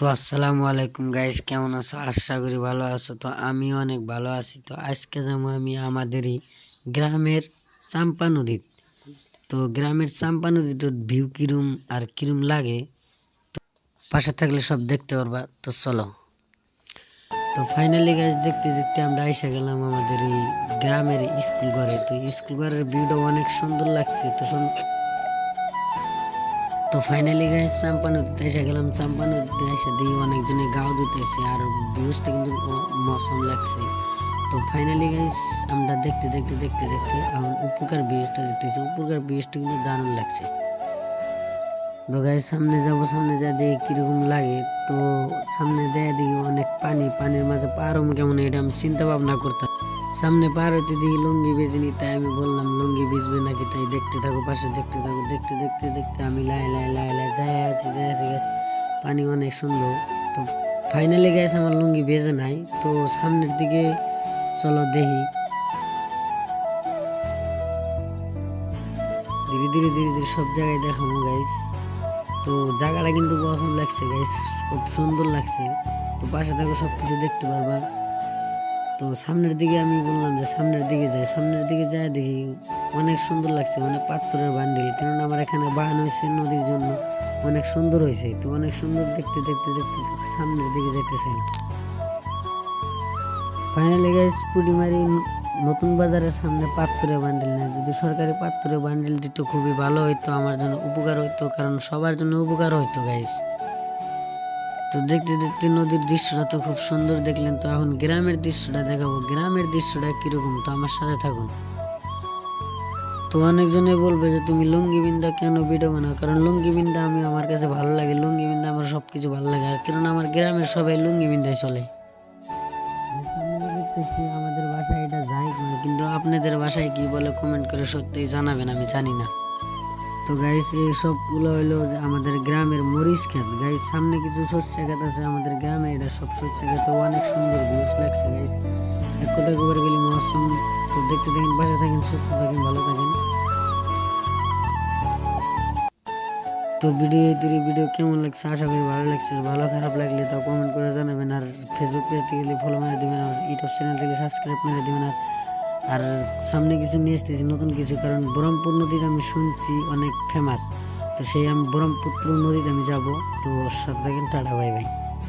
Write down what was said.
তো আসসালামু আলাইকুম গাইস কেমন আছো? আশা করি ভালো আছো। তো আমি অনেক ভালো আছি। তো আজকে যাব আমি আমাদেরই গ্রামের চাম্পা নদীত তো গ্রামের চাম্পা নদীটার ভিউ কিরম আর কিরম লাগে? পাশে থাকলে সব দেখতে পারবা। তো চলো। তো ফাইনালি গাইস দেখতে দেখতে আমরা এসে গেলাম আমাদের এই গ্রামের স্কুল ঘরে। তো স্কুল ঘরের ভিউটা অনেক সুন্দর লাগছে। তো তো ফাইনালি গাইস চাম্পা নদীতে এসে গেলাম চাম্পা নদীতে এসে দিয়ে অনেকজনে গাও দিতেছে আর ভিউজটা কিন্তু অ- মৌসুম লাগছে তো ফাইনালি গাইস আমরা দেখতে দেখতে দেখতে দেখতে এখন উপকার ভিউজটা দেখতেছি উপকার ভিউজটা কিন্তু দারুণ লাগছে তো গাইস সামনে যাব সামনে যা দেখি কীরকম লাগে তো সামনে দেয়া দেখি অনেক পানি পানির মাঝে পার হম কেমন এটা আমি চিন্তা ভাবনা করতাম সামনে পার হইতে দেখি লুঙ্গি বেজিনি তাই আমি বললাম, লুঙ্গি বেচবে নাকি? তাই দেখতে থাকো, পাশে দেখতে থাকো, দেখতে দেখতে দেখতে আমি লাই লাই লাই লাই, যাই আছি যাই আছি গাছ পানি অনেক সুন্দর। তো ফাইনালি গ্যাস আমার লুঙ্গি বেজে নাই। তো সামনের দিকে চলো দেখি। ধীরে ধীরে ধীরে ধীরে সব জায়গায় দেখাবো গাইস তো জায়গাটা কিন্তু পছন্দ লাগছে গাইস খুব সুন্দর লাগছে। তো পাশে থাকো সব কিছু দেখতে পারবা। তো সামনের দিকে আমি বললাম যে সামনের দিকে যাই। সামনের দিকে যাই দেখি অনেক সুন্দর লাগছে মানে পাথরের বান্ডিল। কেননা আমার এখানে বান হয়েছে নদীর জন্য, অনেক সুন্দর হয়েছে। তো অনেক সুন্দর দেখতে দেখতে দেখতে সামনের দিকে যেতেছে ফাইনালি গাইস পুডিমারি নতুন বাজারের সামনে পাত্তরের বান্ডিল নেয় যদি সরকারি পাত্তরের বান্ডিল দিত খুবই ভালো হইতো, আমার জন্য উপকার হইতো, কারণ সবার জন্য উপকার হইতো গাইস তো দেখতে দেখতে নদীর দৃশ্যটা তো খুব সুন্দর দেখলেন। তো এখন গ্রামের দৃশ্যটা দেখাবো। গ্রামের দৃশ্যটা কীরকম? তো আমার সাথে থাকুন। তো অনেকজনে বলবে যে, তুমি লুঙ্গি বিন্দা কেন ভিডিও বানাও? কারণ লুঙ্গি বিন্দা আমি আমার কাছে ভালো লাগে। লুঙ্গি বিন্দা আমার সব কিছু ভালো লাগে। আর কারণ আমার গ্রামের সবাই লুঙ্গি বিন্দায় চলে। আমাদের বাসায় এটা যায় কিনা? কিন্তু আপনাদের বাসায় কি বলে? কমেন্ট করে সত্যিই জানাবেন, আমি জানি না। তো গাইস এই সবগুলো হলো যে আমাদের গ্রামের মরিচ ক্ষেত। গাইস সামনে কিছু শস্য ক্ষেত আছে আমাদের গ্রামে, এটা সব শস্য ক্ষেত অনেক সুন্দর ভিউজ লাগছে গাইস এক কথা খবর গেলি মৌসুম, তো দেখতে থাকেন, পাশে থাকেন, সুস্থ থাকেন, ভালো থাকেন। তো ভিডিও তৈরি ভিডিও কেমন লাগছে? আশা করি ভালো লাগছে। ভালো, খারাপ লাগলে তো কমেন্ট করে জানাবেন। আর ফেসবুক পেজ থেকে ফলো মেরে দেবেন, আর ইউটিউব চ্যানেল থেকে সাবস্ক্রাইব মেরে দেবেন। আর আর সামনে কিছু নিয়ে এসতেছি নতুন কিছু, কারণ ব্রহ্মপুর নদীর আমি শুনছি অনেক ফেমাস তো সেই আমি ব্রহ্মপুত্র নদীতে আমি যাব। তো সাথে থাকেন টাটা বাই বাই